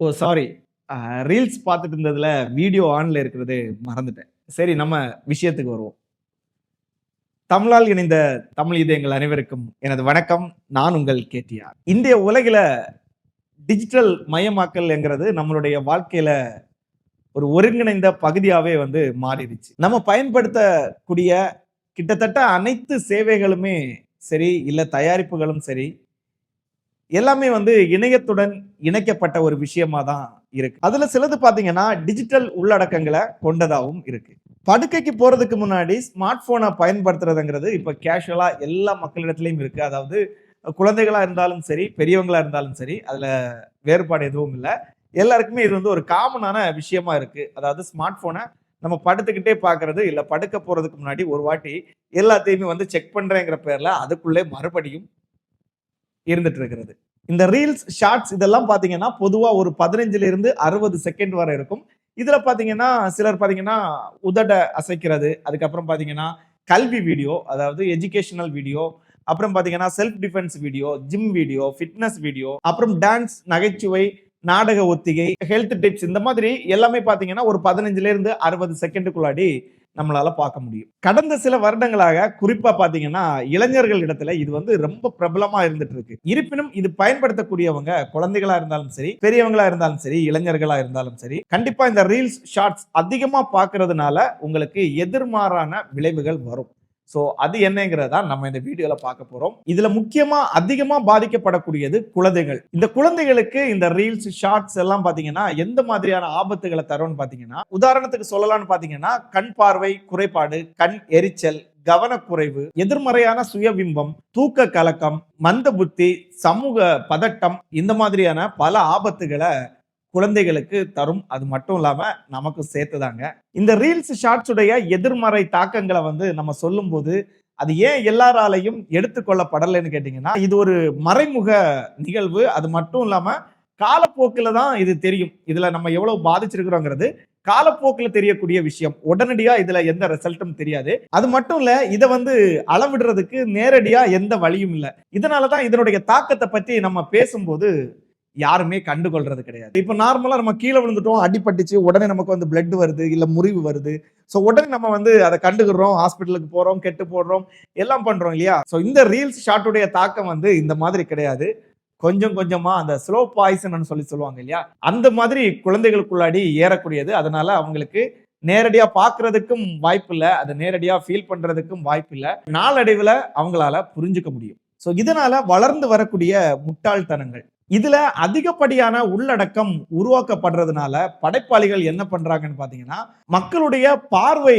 ஓ sorry reels பார்த்துட்டு இருந்ததுல video ஆன்ல இருக்கிறது மறந்துட்டேன். சரி நம்ம விஷயத்துக்கு வருவோம். தமிழால் இணைந்த தமிழ் இதயங்கள் அனைவருக்கும் எனது வணக்கம். நான் உங்கள் கேடிஆர். இந்திய உலகில டிஜிட்டல் மயமாக்கல் என்கிறது நம்மளுடைய வாழ்க்கையில ஒரு ஒருங்கிணைந்த பகுதியாகவே வந்து மாறிடுச்சு. நம்ம பயன்படுத்தக்கூடிய கிட்டத்தட்ட அனைத்து சேவைகளுமே சரி இல்லை தயாரிப்புகளும் சரி எல்லாமே வந்து இணையத்துடன் இணைக்கப்பட்ட ஒரு விஷயமா தான் இருக்கு. அதுல சிலது பாத்தீங்கன்னா டிஜிட்டல் உள்ளடக்கங்களை கொண்டதாகவும் இருக்கு. படுக்கைக்கு போறதுக்கு முன்னாடி ஸ்மார்ட் போனை பயன்படுத்துறதுங்கிறது இப்ப கேஷுவலா எல்லா மக்களிடத்துலயும் இருக்கு. அதாவது குழந்தைகளா இருந்தாலும் சரி பெரியவங்களா இருந்தாலும் சரி அதுல வேறுபாடு எதுவும் இல்லை. எல்லாருக்குமே இது வந்து ஒரு காமனான விஷயமா இருக்கு. அதாவது ஸ்மார்ட் போனை நம்ம படுத்துக்கிட்டே பாக்குறது இல்ல படுக்க போறதுக்கு முன்னாடி ஒரு வாட்டி எல்லாத்தையுமே வந்து செக் பண்றேங்கிற பேர்ல அதுக்குள்ளே மறுபடியும் இருந்துட்டு இருக்கிறது இந்த ரீல்ஸ் ஷார்ட்ஸ் இதெல்லாம் பார்த்தீங்கன்னா பொதுவாக ஒரு பதினஞ்சுல இருந்து அறுபது செகண்ட் வரை இருக்கும். இதில் பார்த்தீங்கன்னா சிலர் பார்த்தீங்கன்னா உதட அசைக்கிறது அதுக்கப்புறம் பார்த்தீங்கன்னா கல்வி வீடியோ அதாவது எஜுகேஷனல் வீடியோ அப்புறம் பார்த்தீங்கன்னா self defence video gym video fitness video அப்புறம் டான்ஸ் நகைச்சுவை நாடக ஒத்திகை ஹெல்த் டிப்ஸ் இந்த மாதிரி எல்லாமே பார்த்தீங்கன்னா ஒரு பதினஞ்சுலேருந்து அறுபது செகண்டுக்குள்ளாடி நம்மளால பார்க்க முடியும். கடந்த சில வருடங்களாக குறிப்பா பாத்தீங்கன்னா இளைஞர்கள் இடத்துல இது வந்து ரொம்ப பிரபலமா இருந்துட்டு இருக்கு இருப்பினும் இது பயன்படுத்தக்கூடியவங்க குழந்தைகளா இருந்தாலும் சரி பெரியவங்களா இருந்தாலும் சரி இளைஞர்களா இருந்தாலும் சரி கண்டிப்பா இந்த ரீல்ஸ் ஷார்ட்ஸ் அதிகமா பாக்குறதுனால உங்களுக்கு எதிர்மாறான விளைவுகள் வரும். ஸோ அது என்னங்கிறதா நம்ம இந்த வீடியோவில் பார்க்க போகிறோம் இதில் முக்கியமாக அதிகமாக பாதிக்கப்படக்கூடியது குழந்தைகள். இந்த குழந்தைகளுக்கு இந்த ரீல்ஸ் ஷார்ட்ஸ் எல்லாம் பார்த்தீங்கன்னா எந்த மாதிரியான ஆபத்துகளை தரும்னு பார்த்தீங்கன்னா உதாரணத்துக்கு சொல்லலாம்னு பார்த்தீங்கன்னா கண் பார்வை குறைபாடு கண் எரிச்சல் கவனக்குறைவு எதிர்மறையான சுயபிம்பம் தூக்க கலக்கம் மந்த புத்தி சமூக பதட்டம் இந்த மாதிரியான பல ஆபத்துகளை குழந்தைகளுக்கு தரும். அது மட்டும் இல்லாம நமக்கு சேர்த்துதாங்க. இந்த ரீல்ஸ் ஷார்ட்ஸ் உடைய எதிர்மறை தாக்கங்களை வந்து நம்ம சொல்லும்போது அது ஏன் எல்லாராலையும் எடுத்துக்கொள்ளப்படலைன்னு கேட்டீங்கன்னா இது ஒரு மறைமுக நிகழ்வு. அது மட்டும் இல்லாம காலப்போக்கில் தான் இது தெரியும். இதுல நம்ம எவ்வளவு பாதிச்சிருக்கிறோங்கிறது காலப்போக்கில் தெரியக்கூடிய விஷயம். உடனடியா இதுல எந்த ரிசல்ட்டும் தெரியாது. அது மட்டும் இல்ல இதை வந்து அளவிடுறதுக்கு நேரடியா எந்த வழியும் இல்லை. இதனாலதான் இதனுடைய தாக்கத்தை பத்தி நம்ம பேசும்போது யாருமே கண்டுகொள்றது கிடையாது. இப்போ நார்மலாக நம்ம கீழே விழுந்துட்டோம் அடிபட்டுச்சு உடனே நமக்கு வந்து பிளட் வருது இல்லை முறிவு வருது. ஸோ உடனே நம்ம வந்து அதை கண்டுக்கிறோம் ஹாஸ்பிட்டலுக்கு போகிறோம் கெட்டு போடுறோம் எல்லாம் பண்ணுறோம் இல்லையா? ஸோ இந்த ரீல்ஸ் ஷாட்டுடைய தாக்கம் வந்து இந்த மாதிரி கிடையாது. கொஞ்சம் கொஞ்சமா அந்த ஸ்லோ பாய்சன் சொல்லி சொல்லுவாங்க இல்லையா? அந்த மாதிரி குழந்தைகளுக்குள்ளாடி ஏறக்கூடியது. அதனால அவங்களுக்கு நேரடியாக பார்க்குறதுக்கும் வாய்ப்பு இல்லை. அதை நேரடியாக ஃபீல் பண்ணுறதுக்கும் வாய்ப்பு இல்லை. நாளடைவில் அவங்களால புரிஞ்சுக்க முடியும். ஸோ இதனால வளர்ந்து வரக்கூடிய முட்டாள்தனங்கள். இதுல அதிகப்படியான உள்ளடக்கம் உருவாக்கப்படுறதுனால படைப்பாளிகள் என்ன பண்றாங்கன்னு பாத்தீங்கன்னா மக்களுடைய பார்வை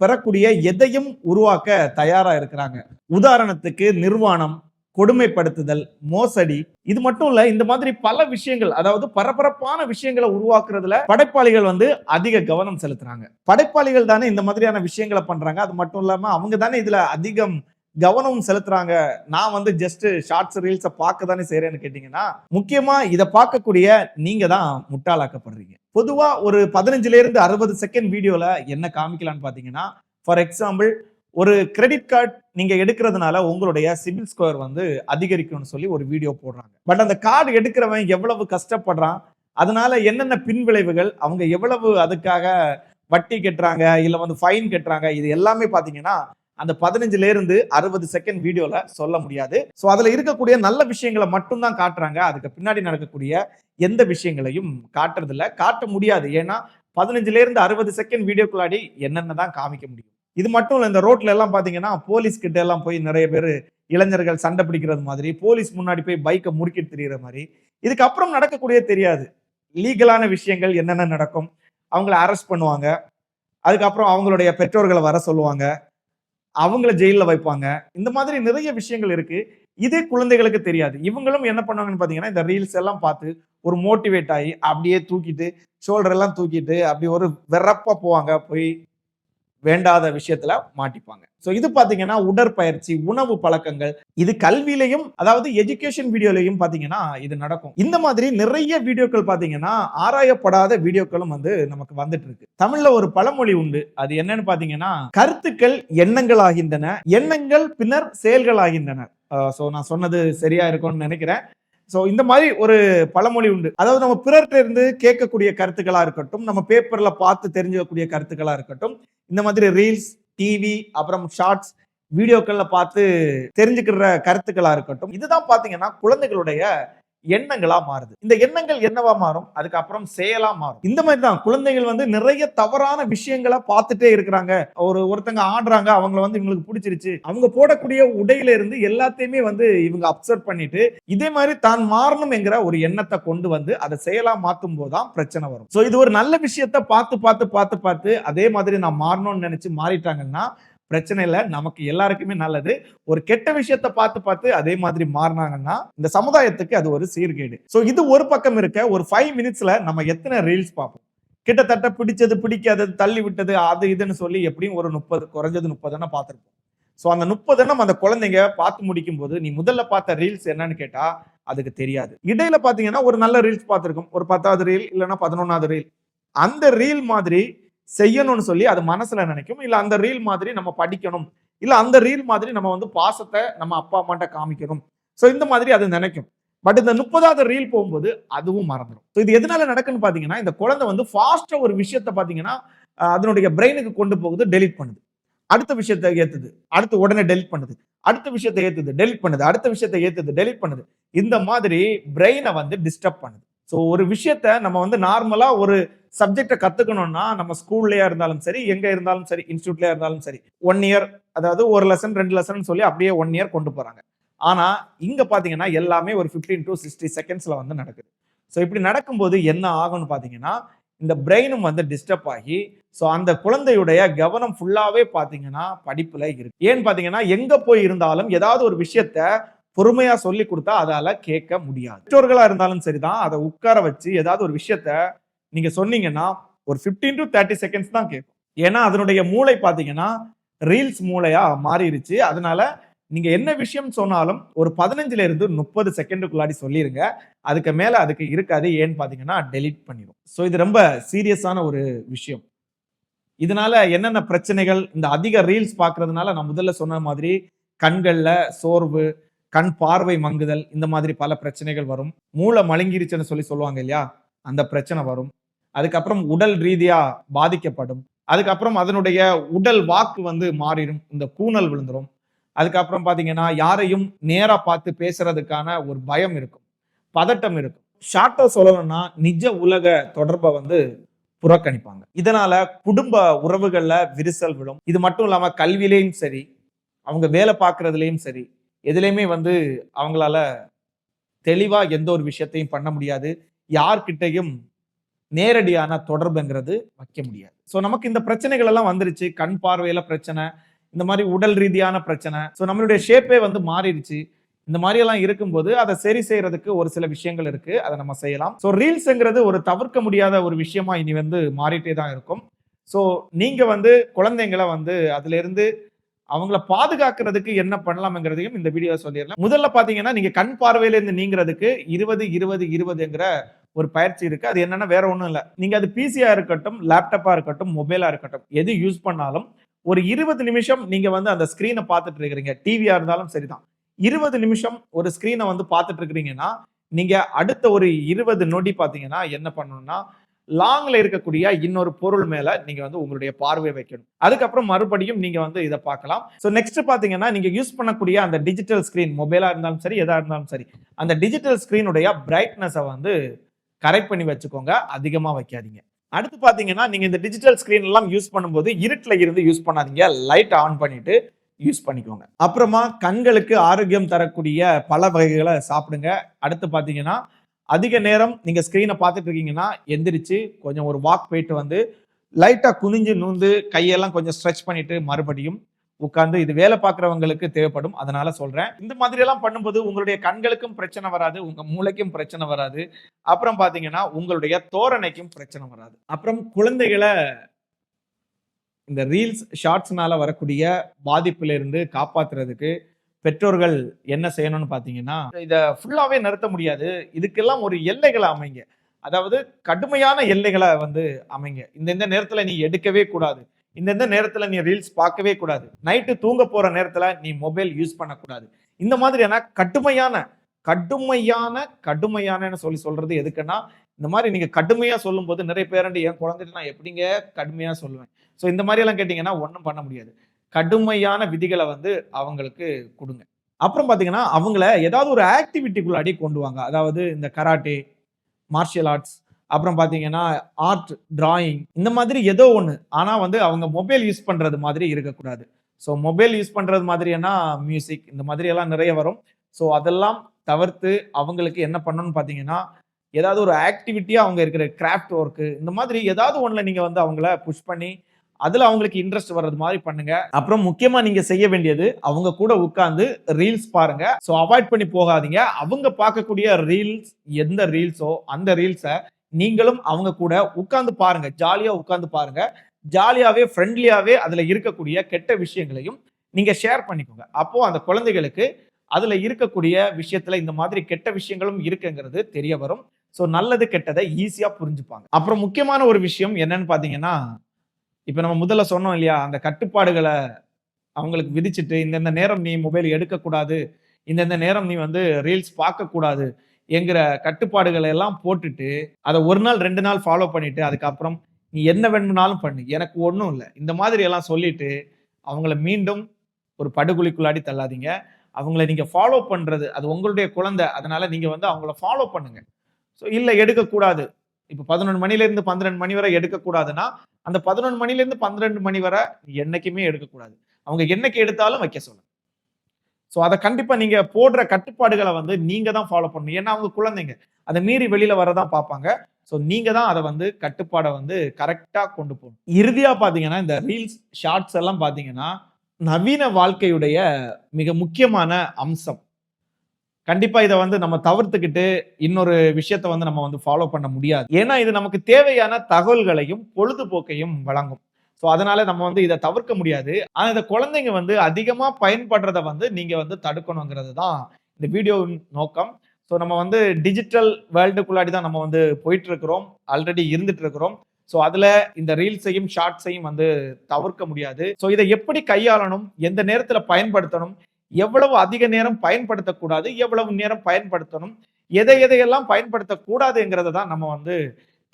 பெறக்கூடிய எதையும் உருவாக்க தயாரா இருக்கிறாங்க. உதாரணத்துக்கு நிர்வாணம் கொடுமைப்படுத்துதல் மோசடி இது மட்டும் இல்ல இந்த மாதிரி பல விஷயங்கள் அதாவது பரபரப்பான விஷயங்களை உருவாக்குறதுல படைப்பாளிகள் வந்து அதிக கவனம் செலுத்துறாங்க. படைப்பாளிகள் தானே இந்த மாதிரியான விஷயங்களை பண்றாங்க அது மட்டும் இல்லாம அவங்க தானே இதுல அதிகம் கவனம் செலுத்துறாங்க. நான் வந்து ஜஸ்ட் ஷார்ட்ஸ் ரீல்ஸை பார்க்க தானே செய்யறேன்னு கேட்டீங்கன்னா முக்கியமா இதை பார்க்கக்கூடிய நீங்க தான் முட்டாளாக்கப்படுறீங்க. பொதுவா ஒரு பதினஞ்சுல இருந்து அறுபது செகண்ட் வீடியோல என்ன காமிக்கலாம்னு பாத்தீங்கன்னா ஃபார் எக்ஸாம்பிள் ஒரு கிரெடிட் கார்டு நீங்க எடுக்கிறதுனால உங்களுடைய சிபில் ஸ்கோர் வந்து அதிகரிக்கும்னு சொல்லி ஒரு வீடியோ போடுறாங்க. பட் அந்த கார்டு எடுக்கிறவன் எவ்வளவு கஷ்டப்படுறான் அதனால என்னென்ன பின்விளைவுகள் அவங்க எவ்வளவு அதுக்காக வட்டி கட்டுறாங்க இல்லை வந்து ஃபைன் கட்டுறாங்க இது எல்லாமே பார்த்தீங்கன்னா அந்த பதினஞ்சுல இருந்து அறுபது செகண்ட் வீடியோல சொல்ல முடியாது. ஸோ அதுல இருக்கக்கூடிய நல்ல விஷயங்களை மட்டும்தான் காட்டுறாங்க. அதுக்கு பின்னாடி நடக்கக்கூடிய எந்த விஷயங்களையும் காட்டுறது காட்ட முடியாது. ஏன்னா பதினஞ்சுல இருந்து அறுபது செகண்ட் வீடியோக்குள்ளாடி என்னென்ன தான் காமிக்க முடியும். இது மட்டும் இல்லை இந்த ரோட்ல எல்லாம் பாத்தீங்கன்னா போலீஸ் கிட்ட எல்லாம் போய் நிறைய பேர் இளைஞர்கள் சண்டை பிடிக்கிறது மாதிரி போலீஸ் முன்னாடி போய் பைக்கை முறுக்கிட்டு தெரியுற மாதிரி இதுக்கப்புறம் நடக்கக்கூடிய தெரியாது. லீகலான விஷயங்கள் என்னென்ன நடக்கும்? அவங்கள அரெஸ்ட் பண்ணுவாங்க. அதுக்கப்புறம் அவங்களுடைய பெற்றோர்களை வர சொல்லுவாங்க. அவங்கள ஜெயிலில் வைப்பாங்க. இந்த மாதிரி நிறைய விஷயங்கள் இருக்கு. இதே குழந்தைகளுக்கு தெரியாது. இவங்களும் என்ன பண்ணுவாங்கன்னு பார்த்தீங்கன்னா இந்த ரீல்ஸ் எல்லாம் பார்த்து ஒரு மோட்டிவேட் ஆகி அப்படியே தூக்கிட்டு ஷோல்டர் எல்லாம் தூக்கிட்டு அப்படி ஒரு வெறப்பா போவாங்க. போய் வேண்டாத விஷயத்துல மாட்டிப்பாங்க. ஸோ இது பார்த்தீங்கன்னா உடற்பயிற்சி உணவு பழக்கங்கள் இது கல்வியிலையும் அதாவது எஜுகேஷன் வீடியோலையும் பார்த்தீங்கன்னா இது நடக்கும். இந்த மாதிரி நிறைய வீடியோக்கள் பார்த்தீங்கன்னா ஆராயப்படாத வீடியோக்களும் வந்து நமக்கு வந்துட்டு இருக்கு தமிழ்ல ஒரு பழமொழி உண்டு. அது என்னன்னு பார்த்தீங்கன்னா கருத்துக்கள் எண்ணங்கள் ஆகின்றன எண்ணங்கள் பின்னர் செயல்கள் ஆகின்றன ஸோ நான் சொன்னது சரியா இருக்கும்னு நினைக்கிறேன். ஸோ இந்த மாதிரி ஒரு பழமொழி உண்டு. அதாவது நம்ம பிறர்கிட்ட இருந்து கேட்கக்கூடிய கருத்துக்களாக இருக்கட்டும் நம்ம பேப்பரில் பார்த்து தெரிஞ்சக்கூடிய கருத்துக்களாக இருக்கட்டும் இந்த மாதிரி ரீல்ஸ் டிவி அப்புறம் ஷார்ட்ஸ் வீடியோக்கள்ல பார்த்து தெரிஞ்சுக்கிற கருத்துக்களா இருக்கட்டும். இதுதான் பாத்தீங்கன்னா குழந்தைகளுடைய எண்ணங்களா மாறுது. இந்த எண்ணங்கள் என்னவா மாறும்? அதுக்கப்புறம் செயலா மாறும். இந்த மாதிரி தான் குழந்தைகள் வந்து நிறைய தவறான விஷயங்களை பார்த்துட்டே இருக்கிறாங்க. ஒரு ஒருத்தங்க ஆடுறாங்க அவங்கள வந்து இவங்களுக்கு பிடிச்சிருச்சு. அவங்க போடக்கூடிய உடையில இருந்து எல்லாத்தையுமே வந்து இவங்க அப்சர்வ் பண்ணிட்டு இதே மாதிரி தான் மாறணும் என்கிற ஒரு எண்ணத்தை கொண்டு வந்து அதை செயலா மாத்தும் போதுதான் பிரச்சனை வரும். ஸோ இது ஒரு நல்ல விஷயத்த பார்த்து பார்த்து பார்த்து பார்த்து அதே மாதிரி நான் மாறணும்னு நினைச்சு மாறிட்டாங்கன்னா பிரச்சனை இல்லை நமக்கு எல்லாருக்குமே நல்லது. ஒரு கெட்ட விஷயத்த பார்த்து பார்த்து அதே மாதிரி மாறினாங்கன்னா இந்த சமுதாயத்துக்கு அது ஒரு சீர்கேடு. ஸோ இது ஒரு பக்கம் இருக்க ஒரு ஃபைவ் மினிட்ஸ்ல நம்ம எத்தனை ரீல்ஸ் பார்ப்போம்? கிட்டத்தட்ட பிடிச்சது பிடிக்காதது தள்ளி விட்டது அது இதுன்னு சொல்லி எப்படியும் ஒரு முப்பது குறைஞ்சது முப்பதுன்னா பார்த்துருப்போம். ஸோ அந்த முப்பது நம்ம அந்த குழந்தைங்க பார்த்து முடிக்கும் போது நீ முதல்ல பார்த்த ரீல்ஸ் என்னன்னு கேட்டா அதுக்கு தெரியாது. இடையில பார்த்தீங்கன்னா ஒரு நல்ல ரீல்ஸ் பார்த்துருக்கோம். ஒரு பத்தாவது ரீல் இல்லைன்னா பதினொன்னாவது ரீல் அந்த ரீல் மாதிரி செய்யணும்னு சொல்லி அது மனசுல நினைக்கும். இல்ல அந்த ரீல் மாதிரி நம்ம படிக்கணும். இல்ல அந்த ரீல் மாதிரி நம்ம வந்து பாசத்தை நம்ம அப்பா அம்மாட்ட காமிக்கணும். ஸோ இந்த மாதிரி அது நினைக்கும். பட் இந்த முப்பதாவது ரீல் போகும்போது அதுவும் மறந்துடும் ஸோ இது எதனால நடக்குன்னு பாத்தீங்கன்னா இந்த குழந்தை வந்து ஃபாஸ்டா ஒரு விஷயத்த பாத்தீங்கன்னா அதனுடைய பிரெயினுக்கு கொண்டு போகுது டெலிட் பண்ணுது. அடுத்த விஷயத்தை ஏத்துது. அடுத்து உடனே டெலிட் பண்ணுது. அடுத்த விஷயத்தை ஏத்துது டெலிட் பண்ணுது. அடுத்த விஷயத்தை ஏத்துது டெலிட் பண்ணுது. இந்த மாதிரி பிரெயினை வந்து டிஸ்டர்ப் பண்ணுது. ஸோ ஒரு விஷயத்த நம்ம வந்து நார்மலா ஒரு சப்ஜெக்டை கற்றுக்கணும்னா நம்ம ஸ்கூல்லையா இருந்தாலும் சரி எங்கே இருந்தாலும் சரி இன்ஸ்டியூட்லேயே இருந்தாலும் சரி ஒன் இயர் அதாவது ஒரு லெசன் ரெண்டு லெசன் சொல்லி அப்படியே ஒன் இயர் கொண்டு போகிறாங்க ஆனால் இங்கே பார்த்தீங்கன்னா எல்லாமே ஒரு 15 டு சிக்ஸ்டி செகண்ட்ஸில் வந்து நடக்குது. ஸோ இப்படி நடக்கும்போது என்ன ஆகும்னு பார்த்தீங்கன்னா இந்த பிரெயினும் வந்து டிஸ்டர்ப் ஆகி ஸோ அந்த குழந்தையுடைய கவனம் ஃபுல்லாகவே பார்த்தீங்கன்னா படிப்பில் இருக்கு. ஏன்னு பார்த்தீங்கன்னா எங்கே போய் இருந்தாலும் ஏதாவது ஒரு விஷயத்த பொறுமையாக சொல்லி கொடுத்தா அதால் கேட்க முடியாது. பெற்றோர்களாக இருந்தாலும் சரிதான் அதை உட்கார வச்சு ஏதாவது ஒரு விஷயத்த நீங்க சொன்னீங்கன்னா ஒரு 15 டு தேர்ட்டி செகண்ட்ஸ் தான் கேட்கும். ஏன்னா அதனுடைய மூளை பாத்தீங்கன்னா ரீல்ஸ் மூளையா மாறிடுச்சு அதனால நீங்க என்ன விஷயம் சொன்னாலும் ஒரு பதினஞ்சுல இருந்து முப்பது செகண்டுக்குள்ளாடி சொல்லிருங்க. அதுக்கு மேல அதுக்கு இருக்காது. ஏன்னு பாத்தீங்கன்னா டெலீட் பண்ணிடும் ஸோ இது ரொம்ப சீரியஸான ஒரு விஷயம். இதனால என்னென்ன பிரச்சனைகள் இந்த அதிக ரீல்ஸ் பார்க்கறதுனால நான் முதல்ல சொன்ன மாதிரி கண்கள்ல சோர்வு கண் பார்வை மங்குதல் இந்த மாதிரி பல பிரச்சனைகள் வரும். மூளை மழுங்கிருச்சுன்னு சொல்லி சொல்லுவாங்க இல்லையா? அந்த பிரச்சனை வரும். அதுக்கப்புறம் உடல் ரீதியா பாதிக்கப்படும். அதுக்கப்புறம் அதனுடைய உடல் வாக்கு வந்து மாறிடும். இந்த கூணல் விழுந்துடும் அதுக்கப்புறம் பாத்தீங்கன்னா யாரையும் நேரா பார்த்து பேசுறதுக்கான ஒரு பயம் இருக்கும். பதட்டம் இருக்கும். ஷார்ட்டா சொல்லணும்னா நிஜ உலக தொடர்பை வந்து புறக்கணிப்பாங்க. இதனால குடும்ப உறவுகள்ல விரிசல் விழும். இது மட்டும் இல்லாம கல்வியிலையும் சரி அவங்க வேலை பார்க்கறதுலையும் சரி எதுலையுமே வந்து அவங்களால தெளிவா எந்த ஒரு விஷயத்தையும் பண்ண முடியாது. யார்கிட்டையும் நேரடியான தொடர்புங்கிறது வைக்க முடியாது. ஸோ நமக்கு இந்த பிரச்சனைகள் எல்லாம் வந்துருச்சு. கண் பார்வையில பிரச்சனை இந்த மாதிரி உடல் ரீதியான பிரச்சனை. ஸோ நம்மளுடைய ஷேப்பே வந்து மாறிடுச்சு. இந்த மாதிரி எல்லாம் இருக்கும்போது அதை சரி செய்யறதுக்கு ஒரு சில விஷயங்கள் இருக்கு. அதை நம்ம செய்யலாம். ஸோ ரீல்ஸ்ங்கிறது ஒரு தவிர்க்க முடியாத ஒரு விஷயமா இனி வந்து மாறிட்டே தான் இருக்கும். ஸோ நீங்க வந்து குழந்தைங்களை வந்து அதுல இருந்து அவங்கள பாதுகாக்கிறதுக்கு என்ன பண்ணலாம்ங்கிறதையும் இந்த வீடியோ சொல்லிடலாம். முதல்ல பாத்தீங்கன்னா நீங்க கண் பார்வையில இருந்து நீங்கிறதுக்கு இருபது இருபது இருபதுங்கிற ஒரு பயிற்சி இருக்கு. அது என்னன்னா வேற ஒண்ணும் இல்ல. நீங்க அது பிசியா இருக்கட்டும் லேப்டாப்பா இருக்கட்டும் மொபைலா இருக்கட்டும் எது யூஸ் பண்ணாலும் ஒரு இருபது நிமிஷம் நீங்க வந்து அந்த ஸ்கிரீனை பார்த்துட்டு இருக்கிறீங்க. டிவியா இருந்தாலும் சரிதான். இருபது நிமிஷம் ஒரு ஸ்கிரீனை வந்து பார்த்துட்டு இருக்கிறீங்கன்னா நீங்க அடுத்த ஒரு இருபது நொடி பாத்தீங்கன்னா என்ன பண்ணணும்னா லாங்ல இருக்கக்கூடிய இன்னொரு பொருள் மேல நீங்க வந்து உங்களுடைய பார்வை வைக்கணும். அதுக்கப்புறம் மறுபடியும் நீங்க வந்து இதை பார்க்கலாம். ஸோ நெக்ஸ்ட் பாத்தீங்கன்னா நீங்க யூஸ் பண்ணக்கூடிய அந்த டிஜிட்டல் ஸ்கிரீன் மொபைலா இருந்தாலும் சரி எதா இருந்தாலும் சரி அந்த டிஜிட்டல் ஸ்கிரீனுடைய பிரைட்னஸை வந்து கரெக்ட் பண்ணி வச்சுக்கோங்க. அதிகமாக வைக்காதீங்க. அடுத்து பார்த்தீங்கன்னா நீங்கள் இந்த டிஜிட்டல் ஸ்க்ரீன் எல்லாம் யூஸ் பண்ணும்போது இருட்டில் இருந்து யூஸ் பண்ணாதீங்க. லைட் ஆன் பண்ணிட்டு யூஸ் பண்ணிக்கோங்க. அப்புறமா கண்களுக்கு ஆரோக்கியம் தரக்கூடிய பல வகைகளை சாப்பிடுங்க. அடுத்து பார்த்தீங்கன்னா அதிக நேரம் நீங்கள் ஸ்க்ரீனை பார்த்துட்டு இருக்கீங்கன்னா எந்திரிச்சு கொஞ்சம் ஒரு வாக் போயிட்டு வந்து லைட்டாக குனிஞ்சு நூந்து கையெல்லாம் கொஞ்சம் ஸ்ட்ரெச் பண்ணிட்டு மறுபடியும் உட்கார்ந்து இது வேலை பார்க்குறவங்களுக்கு தேவைப்படும். அதனால சொல்றேன். இந்த மாதிரி எல்லாம் பண்ணும்போது உங்களுடைய கண்களுக்கும் பிரச்சனை வராது உங்க மூளைக்கும் பிரச்சனை வராது. அப்புறம் பாத்தீங்கன்னா உங்களுடைய தோரணைக்கும் பிரச்சனை வராது. அப்புறம் குழந்தைகளை இந்த ரீல்ஸ் ஷார்ட்ஸ்னால வரக்கூடிய பாதிப்புல இருந்து காப்பாத்துறதுக்கு பெற்றோர்கள் என்ன செய்யணும்னு பார்த்தீங்கன்னா இதை ஃபுல்லாவே நிறுத்த முடியாது. இதுக்கெல்லாம் ஒரு எல்லைகளை அமைங்க. அதாவது கடுமையான எல்லைகளை வந்து அமைங்க. இந்த இந்த நேரத்தில் நீ எடுக்கவே கூடாது. இந்தந்த நேரத்தில் நீ ரீல்ஸ் பார்க்கவே கூடாது. நைட்டு தூங்க போகிற நேரத்தில் நீ மொபைல் யூஸ் பண்ணக்கூடாது. இந்த மாதிரியான கடுமையான கடுமையான கடுமையானன்னு சொல்லி சொல்கிறது எதுக்குன்னா இந்த மாதிரி நீங்கள் கடுமையாக சொல்லும்போது நிறைய பேரண்டு என் குழந்தைட்டு நான் எப்படிங்க கடுமையாக சொல்லுவேன்? ஸோ இந்த மாதிரி எல்லாம் ஒன்றும் பண்ண முடியாது. கடுமையான விதிகளை வந்து அவங்களுக்கு கொடுங்க. அப்புறம் பார்த்தீங்கன்னா அவங்கள ஏதாவது ஒரு ஆக்டிவிட்டிக்குள்ளாடி கொண்டு வாங்க. அதாவது இந்த கராட்டே மார்ஷியல் ஆர்ட்ஸ் அப்புறம் பார்த்தீங்கன்னா ஆர்ட் டிராயிங் இந்த மாதிரி ஏதோ ஒன்று ஆனால் வந்து அவங்க மொபைல் யூஸ் பண்ணுறது மாதிரி இருக்கக்கூடாது. ஸோ மொபைல் யூஸ் பண்ணுறது மாதிரினா மியூசிக் இந்த மாதிரி எல்லாம் நிறைய வரும். ஸோ அதெல்லாம் தவிர்த்து அவங்களுக்கு என்ன பண்ணணும்னு பார்த்தீங்கன்னா ஏதாவது ஒரு ஆக்டிவிட்டியாக அவங்க இருக்கிற கிராஃப்ட் ஒர்க்கு இந்த மாதிரி ஏதாவது ஒன்றில் நீங்கள் வந்து அவங்கள புஷ் பண்ணி அதில் அவங்களுக்கு இன்ட்ரெஸ்ட் வர்றது மாதிரி பண்ணுங்க. அப்புறம் முக்கியமாக நீங்கள் செய்ய வேண்டியது அவங்க கூட உட்காந்து ரீல்ஸ் பாருங்க. ஸோ அவாய்ட் பண்ணி போகாதீங்க. அவங்க பார்க்கக்கூடிய ரீல்ஸ் எந்த ரீல்ஸோ அந்த ரீல்ஸை நீங்களும் அவங்க கூட உட்கார்ந்து பாருங்க ஜாலியா உட்கார்ந்து பாருங்க. ஜாலியாவே ஃப்ரெண்ட்லியாவே அதுல இருக்கக்கூடிய கெட்ட விஷயங்களையும் நீங்க ஷேர் பண்ணிக்கோங்க. அப்போ அந்த குழந்தைகளுக்கு அதுல இருக்கக்கூடிய விஷயத்துல இந்த மாதிரி கெட்ட விஷயங்களும் இருக்குங்கிறது தெரிய வரும். ஸோ நல்லது கெட்டதை ஈஸியா புரிஞ்சுப்பாங்க. அப்புறம் முக்கியமான ஒரு விஷயம் என்னன்னு பாத்தீங்கன்னா இப்ப நம்ம முதல்ல சொன்னோம் இல்லையா அந்த கட்டுப்பாடுகளை அவங்களுக்கு விதிச்சுட்டு இந்தந்த நேரம் நீ மொபைல் எடுக்கக்கூடாது. இந்தந்த நேரம் நீ வந்து ரீல்ஸ் பார்க்கக்கூடாது. என்கிற கட்டுப்பாடுகளை எல்லாம் போட்டுட்டு அதை ஒரு நாள் ரெண்டு நாள் ஃபாலோ பண்ணிட்டு அதுக்கப்புறம் நீ என்ன வேணும்னாலும் பண்ணு. எனக்கு ஒன்றும் இல்லை. இந்த மாதிரி எல்லாம் சொல்லிட்டு அவங்கள மீண்டும் ஒரு படுகொலிக்குள்ளாடி தள்ளாதீங்க. அவங்கள நீங்க ஃபாலோ பண்றது அது உங்களுடைய குழந்தை அதனால நீங்க வந்து அவங்கள ஃபாலோ பண்ணுங்க. ஸோ இல்லை எடுக்கக்கூடாது. இப்போ பதினொன்று மணிலேருந்து பன்னிரெண்டு மணி வரை எடுக்கக்கூடாதுன்னா அந்த பதினொன்று மணிலேருந்து பன்னிரெண்டு மணி வரை என்னைக்குமே எடுக்கக்கூடாது. அவங்க என்னைக்கு எடுத்தாலும் வைக்க சொல்லுங்க. ஸோ அதை கண்டிப்பாக நீங்கள் போடுற கட்டுப்பாடுகளை வந்து நீங்கள் தான் ஃபாலோ பண்ணணும். ஏன்னா அவங்க குழந்தைங்க. அதை மீறி வெளியில் வரதான் பார்ப்பாங்க. ஸோ நீங்கள் தான் அதை வந்து கட்டுப்பாடை வந்து கரெக்டாக கொண்டு போகணும். இறுதியாக பார்த்தீங்கன்னா இந்த ரீல்ஸ் ஷார்ட்ஸ் எல்லாம் பார்த்தீங்கன்னா நவீன வாழ்க்கையுடைய மிக முக்கியமான அம்சம். கண்டிப்பாக இதை வந்து நம்ம தவிர்த்துக்கிட்டு இன்னொரு விஷயத்த வந்து நம்ம வந்து ஃபாலோ பண்ண முடியாது. ஏன்னா இது நமக்கு தேவையான தகவல்களையும் பொழுதுபோக்கையும் வழங்கும். ஸோ அதனால நம்ம வந்து இதை தவிர்க்க முடியாது. ஆனால் இந்த குழந்தைங்க வந்து அதிகமாக பயன்படுறத வந்து நீங்கள் வந்து தடுக்கணுங்கிறது தான் இந்த வீடியோவின் நோக்கம். ஸோ நம்ம வந்து டிஜிட்டல் வேர்ல்டுக்குள்ளாடி தான் நம்ம வந்து போயிட்டு இருக்கிறோம் ஆல்ரெடி இருந்துட்டு இருக்கிறோம் ஸோ அதில் இந்த ரீல்ஸையும் ஷார்ட்ஸையும் வந்து தவிர்க்க முடியாது. ஸோ இதை எப்படி கையாளணும்? எந்த நேரத்தில் பயன்படுத்தணும்? எவ்வளவு அதிக நேரம் பயன்படுத்தக்கூடாது? எவ்வளவு நேரம் பயன்படுத்தணும்? எதை எதையெல்லாம் பயன்படுத்தக்கூடாதுங்கிறத தான் நம்ம வந்து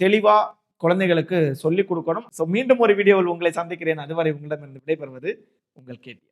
தெளிவாக குழந்தைகளுக்கு சொல்லிக் கொடுக்கணும். ஸோ மீண்டும் ஒரு வீடியோவில் உங்களை சந்திக்கிறேன். அதுவரை உங்களிடமிருந்து விடைபெறுவது உங்கள் கேட்டி